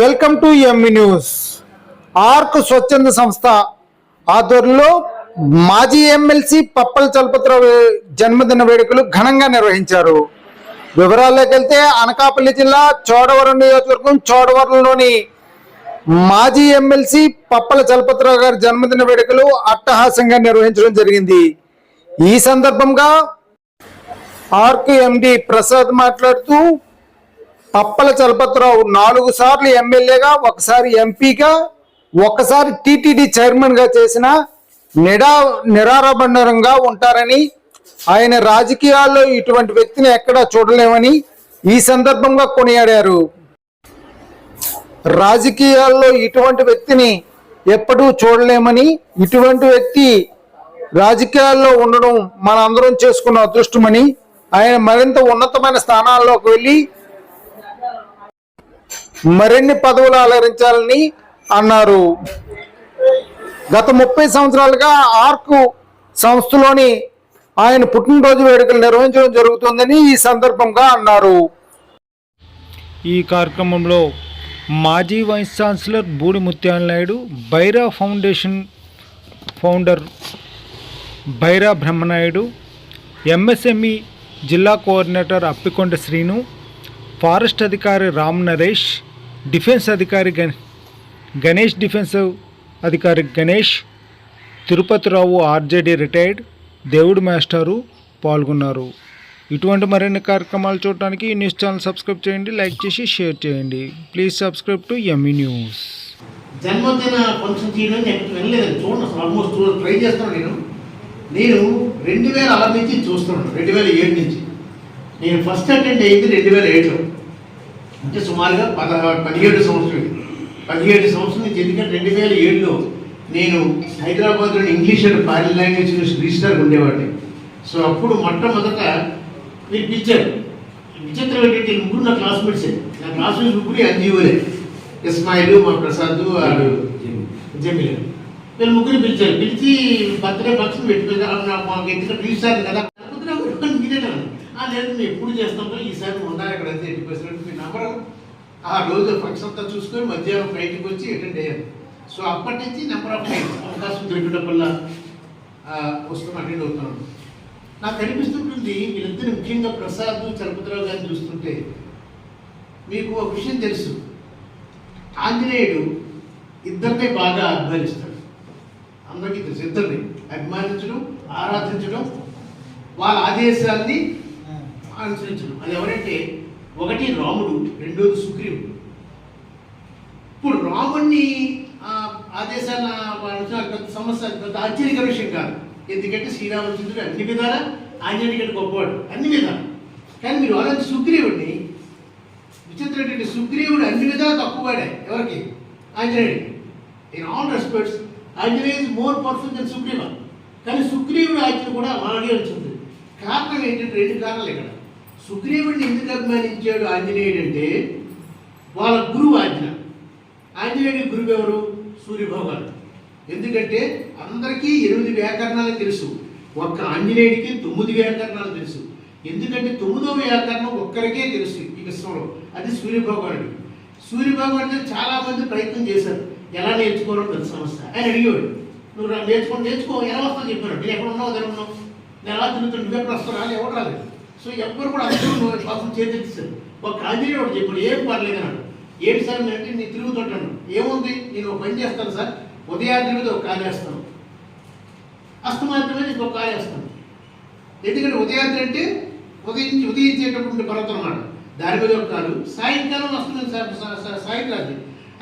Welcome to ME news. Arc స్వచ్ఛంద సంస్థ ఆధ్వర్యంలో మాజీ ఎమ్మెల్సీ పప్పల చలపతిరావు జన్మదిన వేడుకలు ఘనంగా నిర్వహించారు. వివరాల్లోకి వెళ్తే అనకాపల్లి జిల్లా చోడవరం నియోజకవర్గం చోడవరంలోని మాజీ ఎమ్మెల్సీ పప్పల చలపతిరావు గారి జన్మదిన వేడుకలు అట్టహాసంగా నిర్వహించడం జరిగింది. ఈ సందర్భంగా ఆర్క్ ఎండి ప్రసాద్ మాట్లాడుతూ పప్పల చలపతిరావు నాలుగు సార్లు ఎమ్మెల్యేగా ఒకసారి ఎంపీగా ఒకసారి టీటీడీ చైర్మన్గా చేసిన నిడా నిరారబండరంగా ఉంటారని ఆయన రాజకీయాల్లో ఇటువంటి వ్యక్తిని ఎక్కడా చూడలేమని ఈ సందర్భంగా కొనియాడారు. రాజకీయాల్లో ఇటువంటి వ్యక్తిని ఎప్పుడూ చూడలేమని ఇటువంటి వ్యక్తి రాజకీయాల్లో ఉండడం మనందరం చేసుకున్న అదృష్టమని ఆయన మరింత ఉన్నతమైన స్థానాల్లోకి వెళ్ళి మరిన్ని పదవులు అలరించాలని అన్నారు. గత ముప్పై సంవత్సరాలుగా ఆర్కు సంస్థలోని ఆయన పుట్టినరోజు వేడుకలు నిర్వహించడం జరుగుతుందని ఈ సందర్భంగా అన్నారు. ఈ కార్యక్రమంలో మాజీ vice chancellor Boodi Mutyala Naidu Baira foundation founder Baira Brahmanaidu MSME జిల్లా కోఆర్డినేటర్ అప్పికొండ శ్రీను ఫారెస్ట్ అధికారి రామ్ నరేష్ డిఫెన్స్ అధికారి గణేష్ డిఫెన్స్ అధికారి గణేష్ తిరుపతిరావు ఆర్జేడీ రిటైర్డ్ దేవుడు మాస్టారు పాల్గొన్నారు. ఇటువంటి మరిన్ని కార్యక్రమాలు చూడటానికి ఈ న్యూస్ ఛానల్ సబ్స్క్రైబ్ చేయండి లైక్ చేసి షేర్ చేయండి. Please subscribe to ME news జన్మదిన ఫంక్షన్ చేయడం నేను వెళ్ళలేదండి చూడండి అసలు ఆల్మోస్ట్ ట్రై చేస్తున్నాను నేను. నేను రెండు వేల అలా నుంచి చూస్తున్నాను రెండు వేల ఏడు నుంచి. నేను ఫస్ట్ అటెండ్ అయింది రెండు వేల ఏడులో. అంటే సుమారుగా పద పదిహేడు సంవత్సరం పదిహేడు సంవత్సరం నుంచి ఎందుకంటే రెండు వేల ఏడులో నేను హైదరాబాద్లోని English and foreign language register ఉండేవాడిని. సో అప్పుడు మొట్టమొదట మీరు పిలిచారు విచిత్రం ఏంటంటే ముగ్గురు నా క్లాస్మేట్సే. నా క్లాస్మేట్స్ ముగ్గురు ఎన్జిఓలే. ఇస్మాయిల్ మా ప్రసాద్ వాడు జమీల్. వీళ్ళు ముగ్గురు పిలిచారు. పిలిచి బర్త్డే ఫంక్షన్ పెట్టుకున్నారు నాకు మాకు ఎందుకంటే పిలిచారు కదా. ఆ మేము ఎప్పుడు చేస్తాం ఈసారి ఉన్నారు ఎక్కడైతే అయితే ఎయిటీ పర్సెంట్ మీ నెంబర్ ఆ రోజు ఫంక్షన్ అంతా చూసుకొని మధ్యాహ్నం బయటకు వచ్చి అటెండ్ అయ్యాను సో అప్పటి నుంచి నెంబర్ ఆఫ్ టైమ్స్ అవకాశం దొరికడం వల్ల వస్తాం అటెండ్ అవుతున్నాను. నాకు అనిపిస్తుంటుంది వీళ్ళిద్దరు ముఖ్యంగా ప్రసాద్ చలపతిరావు గారిని చూస్తుంటే మీకు ఒక విషయం తెలుసు. ఆంజనేయుడు ఇద్దరినే బాగా అభిమానిస్తాడు అందరికీ తెలుసు ఇద్దరిని అభిమానించడం ఆరాధించడం వాళ్ళ ఆదేశాన్ని అనుసరించడం అది ఎవరంటే ఒకటి రాముడు రెండోది సుగ్రీవుడు. ఇప్పుడు రాముణ్ణి ఆ, ఆదేశాల సమస్య పెద్ద ఆశ్చర్యకర విషయం కాదు. ఎందుకంటే శ్రీరామచంద్రుడు అన్ని విధాల ఆంజనేయుడి కంటే గొప్పవాడు. అన్ని విధాలు. కానీ మీరు అలాంటి సుగ్రీవుడిని విచిత్రం ఏంటంటే సుగ్రీవుడు అన్ని విధాలు తక్కువవాడే ఎవరికి? ఆంజనేయుడికి. In all respects Anjaneya is more perfect than Sugriva. కానీ సుగ్రీవుడు ఆజ్ఞ కూడా అలాగే వచ్చింది కారణం ఏంటంటే రెండు కారణాలు ఇక్కడ. సుగ్రీవుడిని ఎందుకు అభిమానించాడు ఆంజనేయుడు అంటే వాళ్ళ గురువు ఆజ్ఞ ఆంజనేయుడి గురువు ఎవరు? సూర్యభగవానుడు. ఎందుకంటే అందరికీ ఎనిమిది వ్యాకరణాలు తెలుసు. ఒక్క ఆంజనేయుడికి తొమ్మిది వ్యాకరణాలు తెలుసు. ఎందుకంటే తొమ్మిదో వ్యాకరణం ఒక్కరికే తెలుసు ఈ విశ్వంలో. అది సూర్యభగవానుడు. సూర్యభగవానుడు చాలా మంది ప్రయత్నం చేశారు. ఎలా నేర్చుకోవడం పెద్ద సమస్య. ఆయన అడిగాడు నువ్వు నేర్చుకో నేర్చుకో ఎలా వస్తావు చెప్పాను నేను ఎక్కడ ఉన్నావు దగ్గర ఉన్నావు? నేను ఎలా తిరుగుతాను? నువ్వు ఎక్కడ వస్తావు రాదు ఎవరు రాలేదు? సో ఎవ్వరు కూడా అందరూ నువ్వు పాపం చేతిస్తారు ఒక ఆంజనేయుడు చెప్పాడు ఏం పర్లేదు అన్నాడు. ఏంటి సార్ నేను అంటే నేను తిరుగుతుంటాను ఏముంది? నేను ఒక పని చేస్తాను సార్. ఉదయాద్రి మీద ఒక కాలు వేస్తాను. అస్తమాత్రమే నేను ఒక కాలు వేస్తాను. ఎందుకంటే ఉదయాద్రి అంటే ఉదయించి ఉదయించేటప్పుడు పర్వతం అన్నమాట దాని మీద ఒక కాలు. సాయంకాలం వస్తుంది సార్ సా-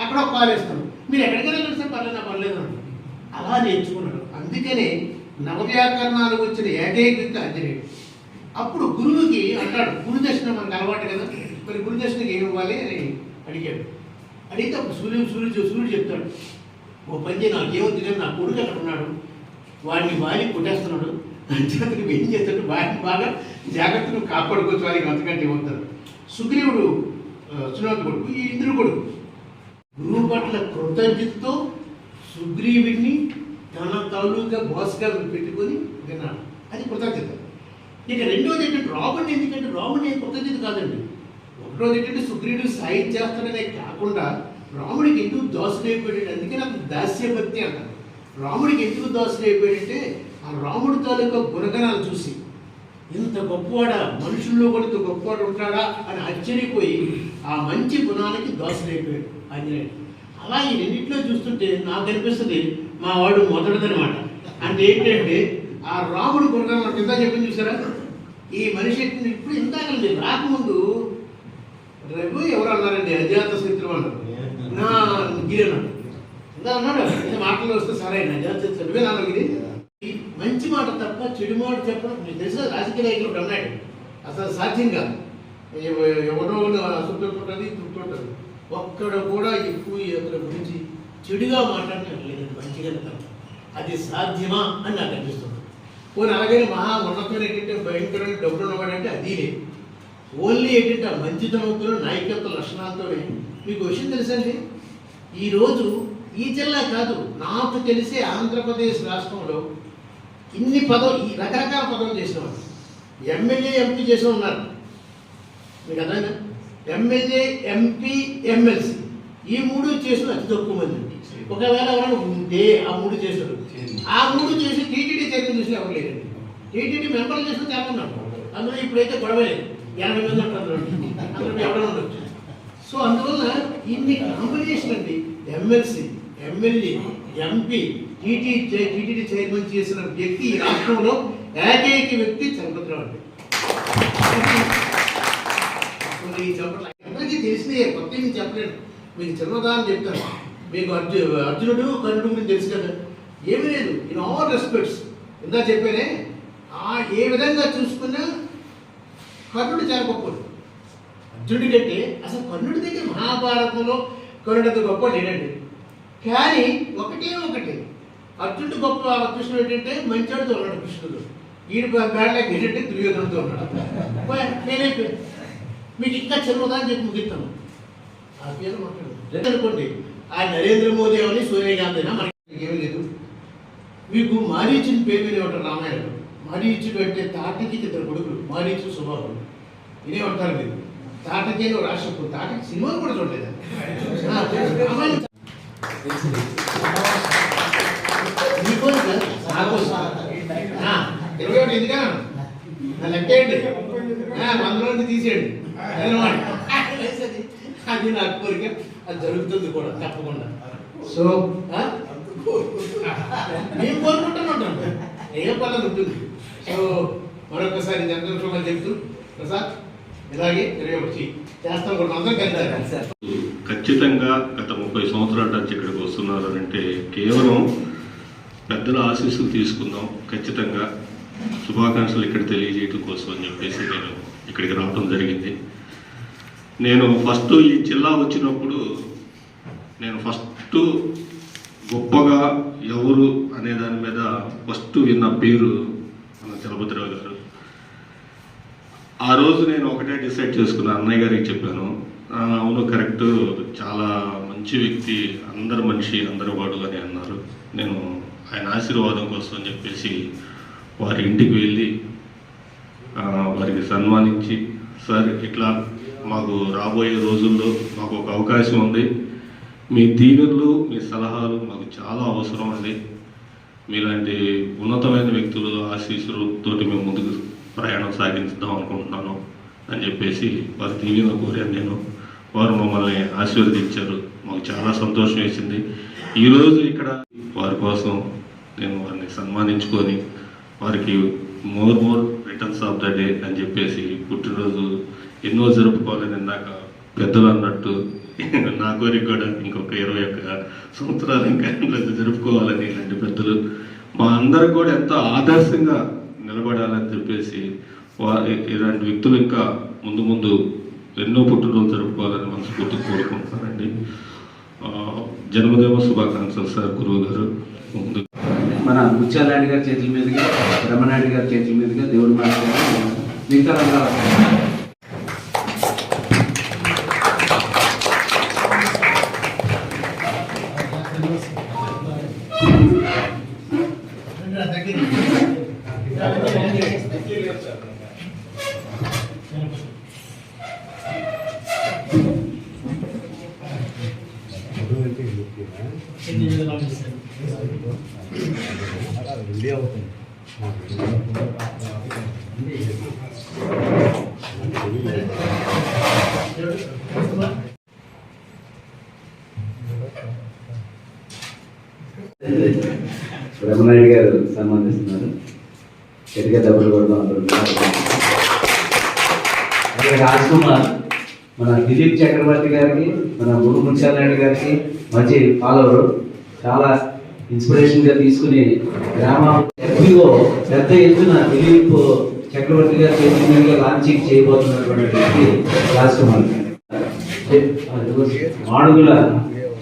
అక్కడ ఒక కాలు వేస్తాను. మీరు ఎక్కడికి వెళ్ళండి సార్ పర్లేదు పర్లేదు అన్నాడు. అలా నేర్చుకున్నాడు. అందుకనే నవవ్యాకరణాలు వచ్చిన ఏకైక ఆంజనేయుడు అప్పుడు గురువుకి అంటాడు గురుదర్శనం మనకు అలవాటు కదా మరి గురుదర్శనకి ఏమి ఇవ్వాలి? అని అడిగాడు. అడిగితే అప్పుడు సూర్యుడు సూర్యుడు సూర్యుడు చెప్తాడు ఓ పని చేయి నాకేమో తెలియదు నా కొడుకు అక్కడ ఉన్నాడు వాడిని వారి కొట్టేస్తున్నాడు అంచేతను ఏం చేస్తాడు వాడిని బాగా జాగ్రత్తను కాపాడుకోవచ్చు వారికి అంతకంటే ఏమవుతారు సుగ్రీవుడు ఆ, సునాథ కొడుకు ఈ ఇంద్రుడు కొడుకు గురువు పట్ల కృతజ్ఞతతో సుగ్రీవుడిని తన తలుగా బాస్గా పెట్టుకొని విన్నాడు. అది కృతజ్ఞత. ఇక రెండోది ఏంటంటే రాముడిని ఎందుకంటే రాముడిని కృతజ్ఞత కాదండి. ఒకటోది ఏంటంటే సుగ్రీవుడు సాయం చేస్తాడనే కాకుండా రాముడికి ఎందుకు దోసుడు అందుకే నాకు దాస్యభక్తి అంటారు. రాముడికి ఎందుకు దోసుడు ఆ రాముడి తాలూకా గుణగణాలు చూసి ఇంత గొప్పవాడా మనుషుల్లో కూడా ఇంత గొప్పవాడు ఉంటాడా అని ఆశ్చర్యపోయి ఆ మంచి గుణాలకి దోసలైపోయాడు ఆంజనేయుడు అలా ఈ రెండింటిలో చూస్తుంటే నాకు అనిపిస్తుంది మా వాడు మొదటిదనమాట అంటే ఏంటంటే ఆ రాముడు గుణగణాలు కింద చెప్పింది చూసారా? ఈ మనిషి ఇప్పుడు ఇందాకండి రాకముందు రఘు ఎవరు అన్నారండి? అజాత శత్రువు అన్నారు నా గిరి అన్నాడు. ఇందా అన్నాడు. మాటలు వస్తే సరే అజాత శత్రువే నా గిరి. ఈ మంచి మాట తప్ప చెడు మాట చెప్పడం మీకు తెలుసు? రాజకీయ నాయకులు అన్నాడు. అసలు సాధ్యం కాదు. ఎవ- ఎవరో అసంతృప్తి తృప్తుంటారు ఒక్కడు కూడా ఎక్కువ అతని గురించి చెడుగా మాట్లాడటం లేదండి మంచిగా తప్ప అది సాధ్యమా అని నాకు అనిపిస్తుంది. పోనీ అలాగే మహా ఉన్నతమైన ఏంటంటే భయంకరమైన డబ్బులు ఉన్నవాడంటే అది లేదు. ఓన్లీ ఏంటంటే ఆ మంచితనంతో నాయకత్వ లక్షణాలతోనే. మీకు విషయం తెలుసండి? ఈరోజు ఈ జిల్లా కాదు నాకు తెలిసే ఆంధ్రప్రదేశ్ రాష్ట్రంలో ఇన్ని పదవులు ఈ రకరకాల పదవులు చేసిన వాళ్ళు ఎమ్మెల్యే ఎంపీ చేసి ఉన్నారు. మీకు అర్థమైనా ఎమ్మెల్యే ఎంపీ ఎమ్మెల్సీ. ఈ మూడు చేసిన అతి తక్కువ మంది. ఒకవేళ ఎవరైనా ఉంటే ఆ మూడు చేశారు. ఆ మూడు చేసి టీటీడీ చైర్మన్ చూసిన ఎవరు టీటీడీ మెంబర్లు చేసిన చాలా అందులో ఇప్పుడైతే గొడవ లేదు. ఎనభై మంది అందులో ఎవరైనా ఉండొచ్చు. సో అందువల్ల ఇన్ని కాంబినేషన్ అండి. MLC MLA MP TT TTD chairman చేసిన వ్యక్తి ఈ రాష్ట్రంలో ఏకైక వ్యక్తి చలపతిరావు అండి. అసలు ఈ చలపతి అందరికీ తెలిసినయే కొత్త నేను చెప్పలేను మీకు చిన్నదాన్ని చెప్తాను మీకు అర్జు అర్జునుడు కన్నుడు గురించి తెలుసు కదా. ఏమీ లేదు. ఇన్ ఆల్ రెస్పెక్ట్స్ ఇందా చెప్పానే ఆ ఏ విధంగా చూసుకున్నా కర్ణుడు చాలా అర్జునుడి కంటే అసలు కర్ణుడి దగ్గర మహాభారతంలో కర్ణుడు గొప్ప లేడండి. కానీ ఒకటే ఒకటి. అర్జునుడు గొప్ప కృష్ణుడు ఏంటంటే మంచోడితో ఉన్నాడు కృష్ణుడు. ఈడు బ్యాడ్లకి ఏంటంటే దుర్యోధనతో ఉన్నాడు. నేనే మీకు ఇంకా అని చెప్పి ముగిస్తాను. ఆ పేరు మాట్లాడు అనుకోండి ఆ నరేంద్ర మోదీ అని సూర్యకాంత్ అయినా మనకి ఏమీ లేదు. మీకు మారీచుని పేరు రామాయణంలో మారీచుడు అంటే తాటకి ఇద్దరు కొడుకులు. మారీచు స్వభావం ఇదే ఉంటారు మీరు. తాటకేలో రాష్ట్రం తాటకి సినిమాలు కూడా చూడలేదు. రామాయణం. ఇరవై ఒకటి ఎందుకా నా లెక్క ఏంటి? ఆ, వందలో నుంచి తీసేయండి. అది నా కోరిక. అది జరుగుతుంది కూడా తప్పకుండా. సో? మేము కోరుకుంటున్నాం ఏ పనులు ఉంటుంది. సో మరొకసారి చంద్రశోభ చెప్తూ ప్రసాద్ ఇలాగే చేస్తాం కూడా. అందరం కలిసి ఖచ్చితంగా గత ముప్పై సంవత్సరాల నుంచి ఇక్కడికి వస్తున్నారు అంటే కేవలం పెద్దల ఆశీస్సులు తీసుకుందాం. ఖచ్చితంగా శుభాకాంక్షలు ఇక్కడ తెలియజేయడం కోసం అని చెప్పేసి నేను ఇక్కడికి రావడం జరిగింది. నేను ఫస్ట్ ఈ జిల్లా వచ్చినప్పుడు నేను ఫస్ట్ గొప్పగా ఎవరు అనే దాని మీద ఫస్ట్ విన్న పేరు మన చలభద్రరావు గారు. ఆ రోజు నేను ఒకటే డిసైడ్ చేసుకున్నాను అన్నయ్య గారికి చెప్పాను. అవును కరెక్ట్. చాలా మంచి వ్యక్తి అందరు మనిషి అందరు వాడు అని అన్నారు. నేను ఆయన ఆశీర్వాదం కోసం అని చెప్పేసి వారి ఇంటికి వెళ్ళి వారికి సన్మానించి సార్ ఇట్లా మాకు రాబోయే రోజుల్లో మాకు ఒక అవకాశం ఉంది. మీ దీవెనలు మీ సలహాలు మాకు చాలా అవసరం అండి. మీలాంటి ఉన్నతమైన వ్యక్తులు ఆశీస్సులతోటి మేము ముందుకు ప్రయాణం సాగించుదాం అనుకుంటున్నాను అని చెప్పేసి వారి దీవెన కోరాను నేను వారు మమ్మల్ని ఆశీర్వదించారు. మాకు చాలా సంతోషం వేసింది. ఈరోజు ఇక్కడ వారి కోసం నేను వారిని సన్మానించుకొని వారికి more more returns of the day అని చెప్పేసి పుట్టినరోజు ఎన్నో జరుపుకోవాలని ఇందాక పెద్దలు అన్నట్టు నా కోరిక కూడా ఇంకొక ఇరవై ఒక్క సంవత్సరాలు ఇంకా జరుపుకోవాలని ఇలాంటి పెద్దలు మా అందరికి కూడా ఎంతో ఆదర్శంగా నిలబడాలని చెప్పేసి వారి ఇలాంటి వ్యక్తులు ఇంకా ముందు ముందు ఎన్నో పుట్టినరోజు జరుపుకోవాలని మనస్ఫూర్తి కోరుకుంటున్నారండి జన్మదేవ శుభాకాంక్షలు సార్ గురువు గారు. ముందు మన ముత్యాలనాయుడు గారి చేతుల మీదుగా రమణాయుడు గారి చేతుల మీదుగా దేవుడు మాట్లాడారు మిగతా బ్రహ్మనాయుడు గారు సన్మానిస్తున్నారు. గట్టిగా డబ్బులు కొడదాం అందరూ అక్కడ రాజ్ కుమార్ మన దిలీప్ చక్రవర్తి గారికి మన గురు ముత్యాలనాయుడు గారికి మంచి ఫాలోవర్ చాలా ఇన్స్పిరేషన్గా తీసుకుని గ్రామ ఎఫ్పిఓ పెద్ద ఎత్తున దిలీప్ చక్రవర్తి గారు చేసిన లాంచింగ్ చేయబోతున్నటువంటి రాష్ట్రం మాడుగుల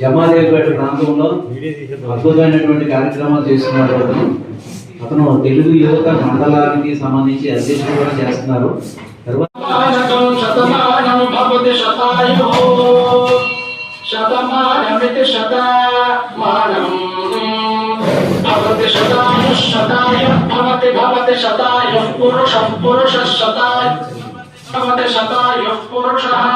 జమాదేవిపేట ప్రాంతంలో అద్భుతమైనటువంటి కార్యక్రమాలు చేస్తున్నారు అతను. అతను తెలుగు యువత మండలానికి సంబంధించి అధ్యక్షుడు కూడా చేస్తున్నారు. తర్వాత శతమానం శతాయు శతమానం శతాయు పురుషః పురుషः శతాయ శతాయ పురుషः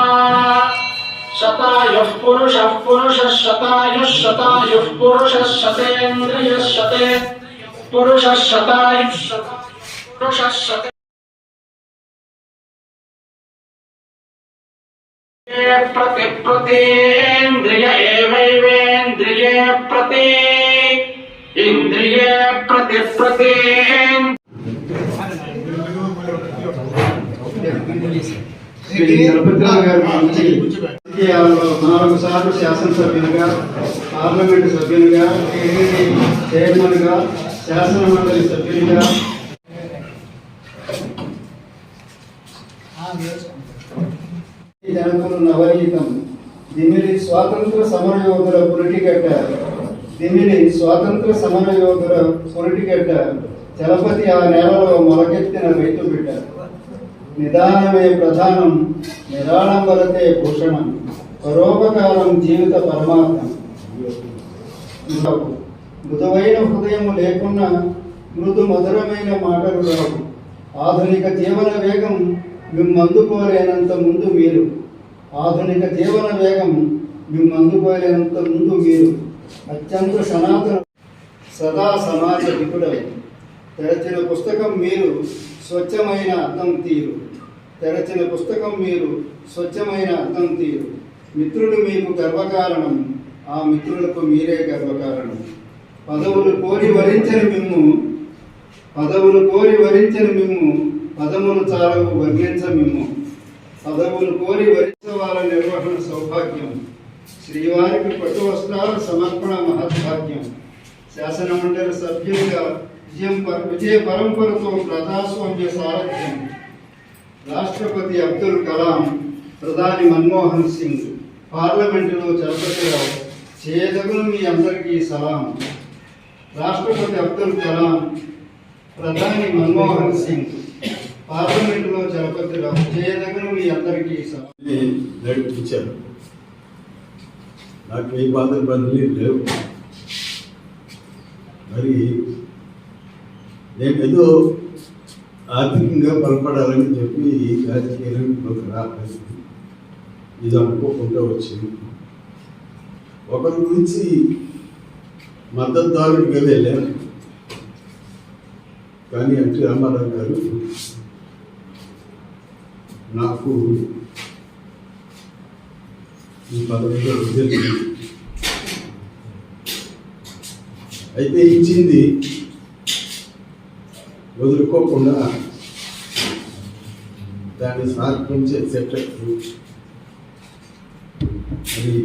శతాయ పురుషः పురుషः శతాయ శతాయ పురుషः శతేంద్రియ శతే పురుషः శతాయ పురుషः శతే ప్రతి ప్రతేంద్రియ ప్రతి ఇంద్రియే ప్రతి ప్రతేంద్రియ శ్రీ గారి నాలుగు సార్లు శాసనసభ్యులుగా పార్లమెంటు సభ్యునిగా టీడీపీ చైర్మన్గా శాసన మండలి సభ్యులుగా ఈ జనకులు నవనీతం దిమిలి స్వాతంత్ర సమరయోధుల పురిటిగడ్డ దిమిలి స్వాతంత్ర సమరయోధుల పురిటిగడ్డ చలపతి ఆ నేలలో మొలకెత్తిన రైతు బిడ్డ నిదానమే ప్రధానం నిరాడంబరతే భూషణం పరోపకారం జీవిత పరమార్థం. మృదువైన హృదయము లేకున్నా మృదు మధురమైన మాటలు రావు. ఆధునిక జీవన వేగం మిమ్మందుకోలేనంత ముందు మీరు. ఆధునిక జీవన వేగం మిమ్మందుకోలేనంత ముందు మీరు. అత్యంత సనాతన సదా సమాజ విపుడై తెరచిన పుస్తకం మీరు స్వచ్ఛమైన అర్థం తీరు. తెరచిన పుస్తకం మీరు స్వచ్ఛమైన అర్థం తీరు. మిత్రులు మీకు గర్వకారణం ఆ మిత్రులకు మీరే గర్వకారణం. పదవులు కోరి వరించని మిమ్ము పదవులు కోరి వరించని మిమ్ము పదములు చాలవు వర్ణించ మిమ్ము. పదవులు కోరి వరించవాల నిర్వహణ సౌభాగ్యం. శ్రీవారికి పట్టు వస్త్రాల సమర్పణ మహద్భాగ్యం. శాసనమండలి సభ్యులుగా విజయం పర- విజయ పరంపరతో ప్రజాస్వామ్య సారథ్యం. రాష్ట్రపతి అబ్దుల్ కలాం ప్రధాని మన్మోహన్ సింగ్ పార్లమెంటులో చలపతిరావు చేదగులు మీ అందరికీ సలాం. రాష్ట్రపతి అబ్దుల్ కలాం ప్రధాని మన్మోహన్ సింగ్ పార్లమెంటులో చలపతిరావు చేయదగును మీ అందరికీ సలాం. నడిపించారు నాకు ఏ బాధలు బదిలీ లేవు. మరి నేను ఏదో ఆర్థికంగా బలపడాలని చెప్పి ఈ రాజకీయాలకు రాలేదు ఇది అనుకోకుండా వచ్చింది. ఒకరి గురించి మద్దతుదారుడిగా వెళ్ళాను కానీ ఎన్టీ రామారావు గారు నాకు ఈ పదవిలో అయితే ఇచ్చింది వదులుకోకుండా దాన్ని సమర్పించే సెక్రటరీ అది. ఈ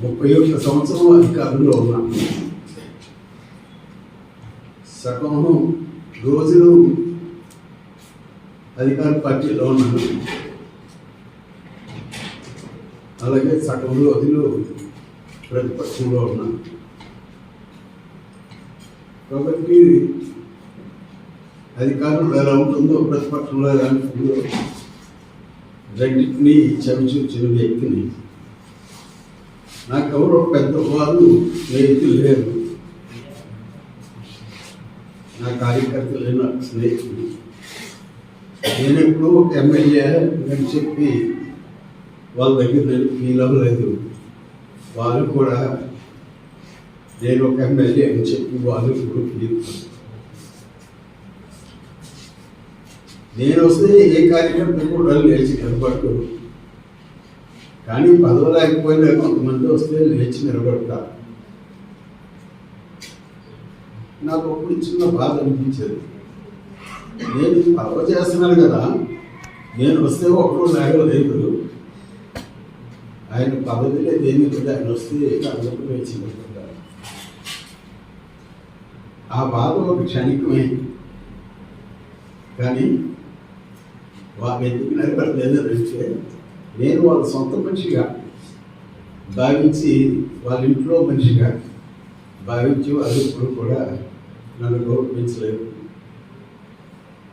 ముప్పై ఒక్క సంవత్సరం అధికారంలో ఉన్నాను సగం రోజులు అధికార పార్టీలో ఉన్నాను అలాగే సగం రోజులు ప్రతిపక్షంలో ఉన్నాను కాబట్టి అధికారం ఎలా ఉంటుందో ప్రతిపక్షంలో ఎలా ఉంటుందో రెండింటినీ చవిచూచిన వ్యక్తిని. నాకెవరో పెద్దవారు స్నేహితులు లేరు. నా కార్యకర్తలు నాకు స్నేహితులు. నేను ఎప్పుడు ఒక ఎమ్మెల్యే అని చెప్పి వాళ్ళ దగ్గర నేను ఫీల్ అవ్వలేదు. వాళ్ళు కూడా నేను ఒక ఎమ్మెల్యే అని చెప్పి వాళ్ళు ఇప్పుడు నేను వస్తే ఏ కార్యకర్త కూడా లేచి నిలబడరు కానీ పదవి లేకపోయినా కొంతమంది వస్తే లేచి నిలబడతా నాకు అప్పుడు చిన్న బాధ అనిపించేది. నేను పదవ చేస్తున్నాను కదా నేను వస్తే ఒకరు లేగలేదు ఆయన పదవిలో దేని ఆయన వస్తే అందరూ లేచి నిలబడ్డారు ఆ బాధ ఒక క్షణికమే. కానీ వాళ్ళు ఎందుకు నిలబడలేదు అంటే నేను వాళ్ళ సొంత మనిషిగా భావించి వాళ్ళ ఇంట్లో మనిషిగా భావించి వాళ్ళు ఇప్పుడు కూడా నన్ను గౌరవించలేదు.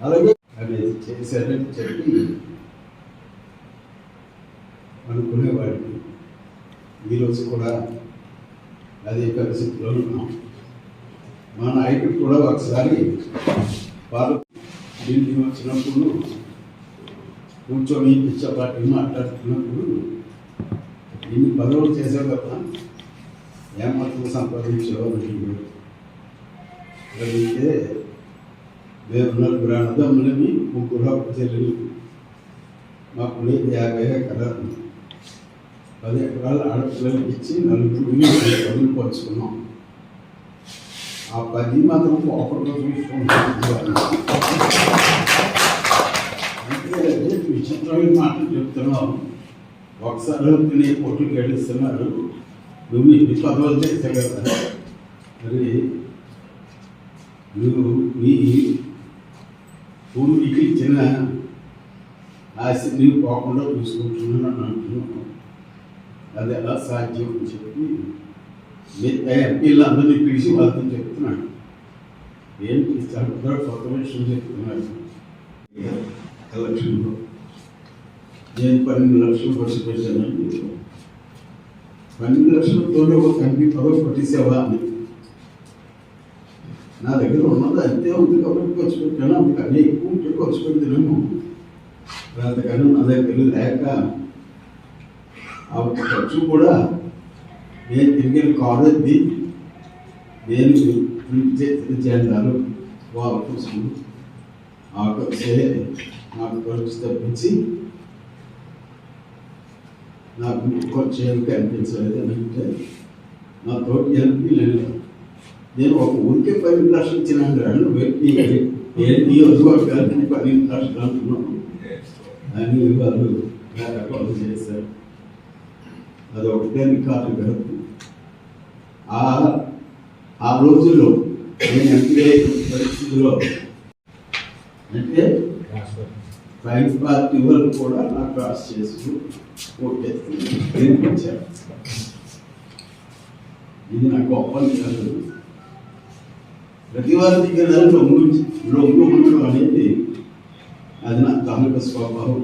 అలాగే అది చేశారని చెప్పి అనుకునేవాడిని. ఈరోజు కూడా అదే పరిస్థితిలో ఉన్నాం. మా నాయకుడు కూడా ఒకసారి వారు ఢిల్లీ వచ్చినప్పుడు కూర్చొని పిచ్చపాటి మాట్లాడుతున్నప్పుడు దీన్ని పదవులు చేశావు కదా ఏమాత్రం సంపాదించావు అని అడిగాడు. అడిగితే మేము నలుగురు అన్నదమ్ములని ముగ్గురు అప్పు చెల్లెలు. మాకు లేదు యాభై ఎకరాలు. పది ఎకరాలు ఆడపిల్లలకి ఇచ్చి నలుగురు పదులు పంచుకున్నాం. ఆ పది మాత్రం ఒకరితో చూసుకుంటాం అంటే విచిత్రమైన మాటలు చెప్తున్నావు ఒకసారి తినే కోట్లు గడిస్తున్నారు నువ్వు ఇన్ని పదవులు చేసే కదా మరి నువ్వు నీ పూర్వీకి ఇచ్చిన ఆశ నీవు పోకుండా చూసుకుంటున్నాను అని అంటున్నావు అది ఎలా సాధ్యం అని చెప్పి వీళ్ళందరినీ పిలిచి వాళ్ళతో చెప్తున్నాడు. ఏంటి అందరూ కొత్త విషయం చెప్తున్నాడు ఎలక్షన్లో నేను పన్నెండు లక్షలు ఖర్చు పెట్టానని పన్నెండు లక్షలతోనే ఒక కంటి పదవి కొట్టేసావా అని. నా దగ్గర ఉన్నది అంతే ఉంది కాబట్టి ఖర్చు పెట్టాను. అందుకని ఎక్కువ ఉంటే ఖర్చు పెడతానేమో అంతకన్నా నా దగ్గర లేక ఆ ఖర్చు కూడా నేను తిరిగిన కారు నేను ప్రింట్ చేసిన వాళ్ళ కోసం ఆ నాకు ఖర్చు తప్పించి నాకు ఖర్చు ఏమి అనిపించలేదు అని అంటే నా తోటి ఎంపీ నేను ఒక ఊరికే పన్నెండు లక్షలు ఇచ్చినాను రెండు వ్యక్తి ఏ నియోజకవర్గానికి పన్నెండు లక్షలు అంటున్నాను అని వాళ్ళు అకౌంట్ చేశారు. అది ఒకటే కాదు కదా. ఆ రోజుల్లో నేను ఎంపీ అయిన పరిస్థితిలో అంటే ఫైవ్ పార్టీ వాళ్ళు కూడా నా క్రాస్ చేస్తూ ఓటేస్తుంది గెలిపించారు. ఇది నా గొప్ప కాదు ప్రతి వారి దగ్గర లొంగు లొంగు ఉండడం అనేది అది నా తాలూకా స్వభావం.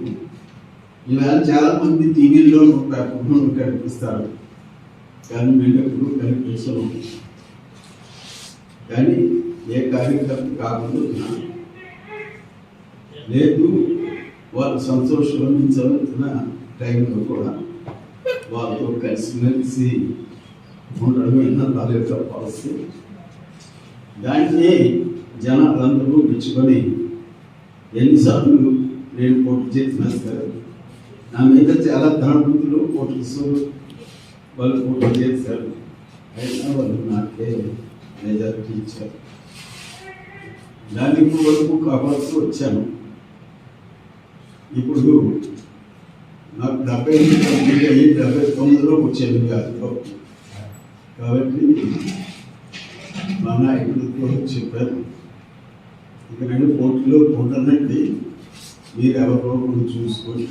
ఈవేళ చాలామంది టీవీల్లో పేపర్లో కనిపిస్తారు. గవర్నమెంట్ మేము ఎప్పుడు కానీ ఏ కార్యకర్త కాకుండా లేదు వాళ్ళు సంతోషించవలసిన టైంలో కూడా వాళ్ళతో కలిసిమెలిసి ఉండడమే నా తాలూకా పాలసీ. దాన్ని జనాలందరూ మెచ్చుకొని ఎన్నిసార్లు నేను పోటీ చేసిన సరే నా మీద చాలా ధనవంతులు పోటీసు వాళ్ళు పోటీ చేశారు. అయినా వాళ్ళు నాకే మెజారిటీ ఇచ్చారు దానికి వరకు కావాల్సి వచ్చాను. ఇప్పుడు నాకు డెబ్బై ఎనిమిది అయ్యి డెబ్బై తొమ్మిదిలో వచ్చేది కాదు కాబట్టి మా నాయకుడితో చెప్పారు. ఇక నేను పోటీలో ఉండనండి మీరు ఎవరో కొన్ని చూసుకోండి.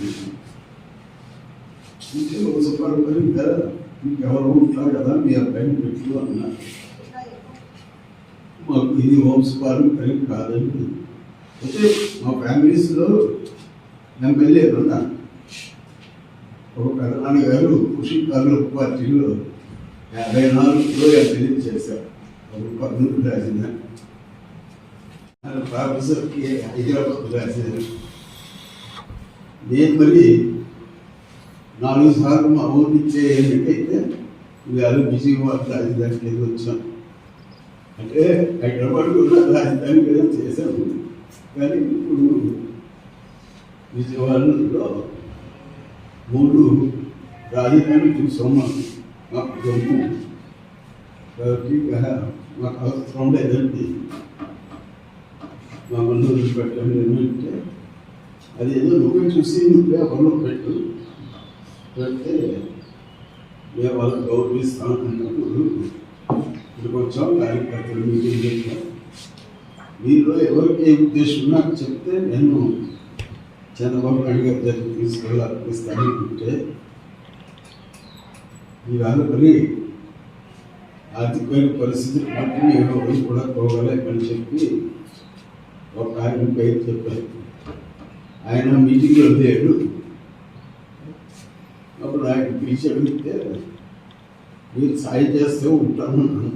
ఇంకే ఒక సుపరిపరి కదా. మీకు ఎవరు ఉంటారు కదా మీ అబ్బాయిని పెట్టు అన్నారు. మాకు ఇది వంశపారంపర్యం కాదని అయితే మా ఫ్యామిలీస్లో ఎమ్మెల్యేలు ఉన్నారు ఒక పెద్దనాన్న గారు కృషి కార్మిక పార్టీలో యాభై నాలుగులో ఎంపీ చేశారు. ఒక కర్నూలు రాసిన ప్రొఫెసర్కి హైదరాబాద్ రాశారు. నేను మరి నాలుగు సార్లు మా ఊరి నుంచే ఎన్నికైతే ఇవాళ విజయవాడ రాజధాని వచ్చాం. అంటే హైదరాబాద్ కూడా రాజధాని మీద చేశాము. కానీ ఇప్పుడు విజయవాడలో మూడు రాజధాని చూసాం మాకు మాకు జమ్ము కాబట్టి మాకు అవసరం లేదండి. మా బంధువులు పెట్టడం ఏమంటే అది ఏదో నువ్వే చూసి నువ్వే ఎవరిలో పెట్టు. పెడితే మేము వాళ్ళకి గౌరవిస్తాం అన్నప్పుడు ఇక్కడికి వచ్చాం కార్యకర్తలు మీటింగ్ పెట్టాం మీలో ఎవరికి ఏ ఉద్దేశం నాకు చెప్తే నేను చంద్రబాబు నాయుడు గారి దగ్గరికి తీసుకెళ్ళాలనిపిస్తాను అనుకుంటే ఈవేళ మరి ఆర్థికమైన పరిస్థితులు బట్టి నేను ఎవరు కూడా పోగలేకని చెప్పి ఒక ఆయన పేరు చెప్పారు. ఆయన మీటింగ్లో లేడు. అప్పుడు ఆయన పిలిచి అడిగితే మీరు సాయం చేస్తే ఉంటాను అన్నాను.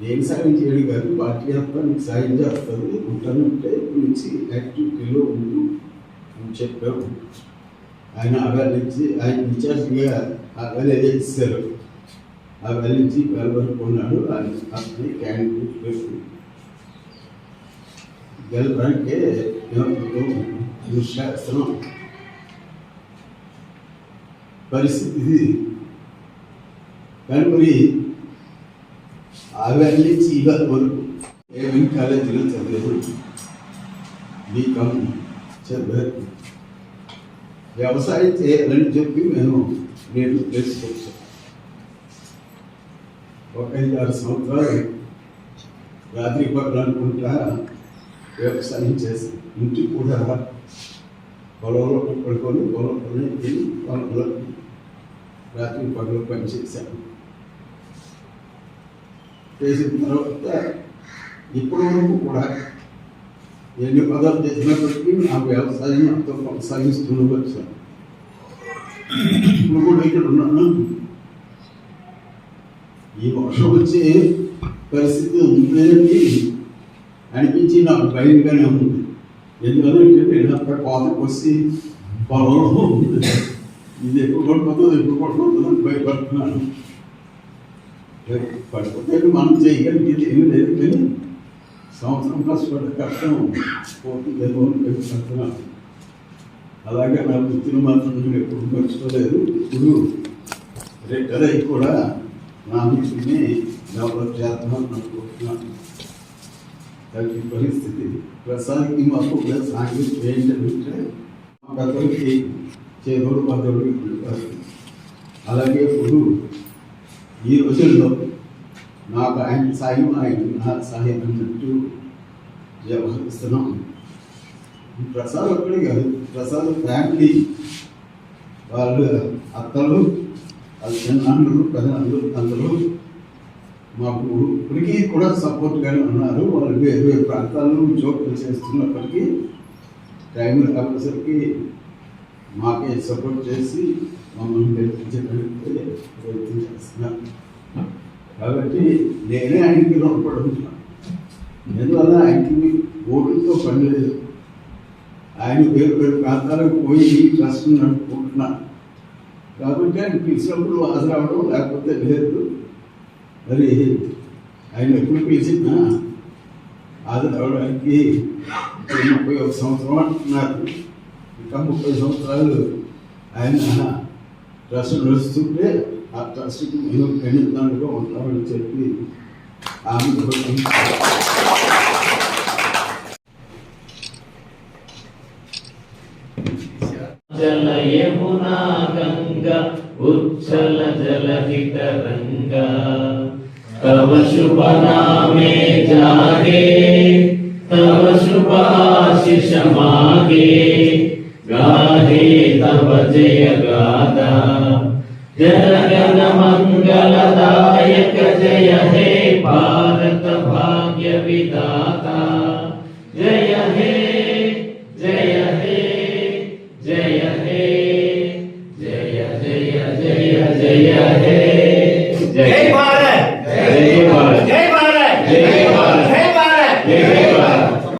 నేను సాయం చేయడు కాదు పార్టీ అంతా నీకు సాయం చేస్తుంది ఉంటానంటే ఇప్పటి నుంచి యాక్టివిటీలో ఉండు అని చెప్పారు ఆయన ఆవేళించి ఆయన ఇన్ఛార్జ్గా ఆవేళ ఇస్తారు ఆవేళించి పాల్గొనుకున్నాడు ఆయన అతని క్యాండిడేట్ పేరు గెలవడానికే దుశ్శాసనం పరిస్థితి ఇది. కానీ మరి ఆవేళ నుంచి ఇవాళ వరకు ఏమేమి కాలేజీలో చదివారు బీకామ్ చదివారు వ్యవసాయం చేయాలని చెప్పి మేము నేను తెలుసుకోవచ్చు ఒక ఐదు ఆరు సంవత్సరాలు రాత్రి పగలు వ్యవసాయం చేసి ఇంటికి కూడా పొలంలో పడుకొని పొలం తిని పొలంలో రాత్రి పనులు పనిచేశాను చేసిన తర్వాత ఇప్పటి వరకు కూడా ఎన్ని పదాలు చేసినప్పటికీ నా వ్యవసాయం అంత కొనసాగిస్తూ వచ్చాను ఇప్పుడు కూడా ఇక్కడ ఉన్నాను ఈ వర్షం వచ్చే పరిస్థితి ఉందని అనిపించి నాకు భయంగానే ఉంది ఎందుకంటే నేను అక్కడ కోతకు వచ్చి పొలంలో ఉంది ఇది ఎప్పుడు పడిపోతుందో ఎప్పుడు పడిపోతుందో భయపడుతున్నాను పడిపోతే మనం చేయగలిగేది ఏమీ లేదు కానీ సంవత్సరం కష్టపడ్డ కష్టం పోతుందేమో అని భయపడుతున్నాను అలాగే నా వృత్తిని మాత్రం నేను ఎప్పుడు మర్చిపోలేదు ఇప్పుడు రిటైర్ అయ్యి కూడా నా వృత్తిని డెవలప్ చేద్దామని అనుకుంటున్నాను దానికి పరిస్థితి ప్రస్తుతానికి మాకు సాంకేతిక ఏంటంటే మా రోడ్డు మార్గంలో పదవుడు అలాగే ఇప్పుడు ఈ రోజుల్లో నాకు ఆయన సాయం ఆయన నా సాయం అన్నట్టు వ్యవహరిస్తున్నాం. ప్రసాద్ ఒక్కడే కాదు ప్రసాద్ ఫ్యామిలీ వాళ్ళు అత్తలు వాళ్ళ చిన్నాన్నలు పెదనాన్నలు అందరూ మాకు ఇప్పటికీ కూడా సపోర్ట్గానే ఉన్నారు. వాళ్ళు వేరు వేరు ప్రాంతాల్లో ఉద్యోగాలు చేస్తున్నప్పటికీ టైం రాకపోసరికి మాకే సపోర్ట్ చేసి మమ్మల్ని గెలిపించడానికి ప్రయత్నం చేస్తున్నారు కాబట్టి నేనే ఆయనకి రుణపడి ఉంటున్నాను ఎందువల్ల ఆయనకి ఓటుతో పని లేదు ఆయన వేరు వేరు ప్రాంతాలకు పోయి కష్టం నడుపుకుంటున్నాను కాబట్టి ఆయన పిలిచినప్పుడు హాజరవడం లేకపోతే లేదు. మరి ఆయన ఎప్పుడు పిలిచినా హాజరవడానికి ముప్పై ఒక సంవత్సరం అంటున్నారు ఇంకా ముప్పై సంవత్సరాలు ఆయన ట్రస్ట్ నడుస్తుంటే ఆ ట్రస్ట్కి మేము కనీదాంట్లో ఉంటామని చెప్పి ఆమె జల యమునా గంగా ఉచ్చల జలధి రంగ తవ శుభ నామే జాగే తవ శుభాశిష మాగే గాహే తవ జయ గాదా జయ గణ మంగళదాయక జయ హే పా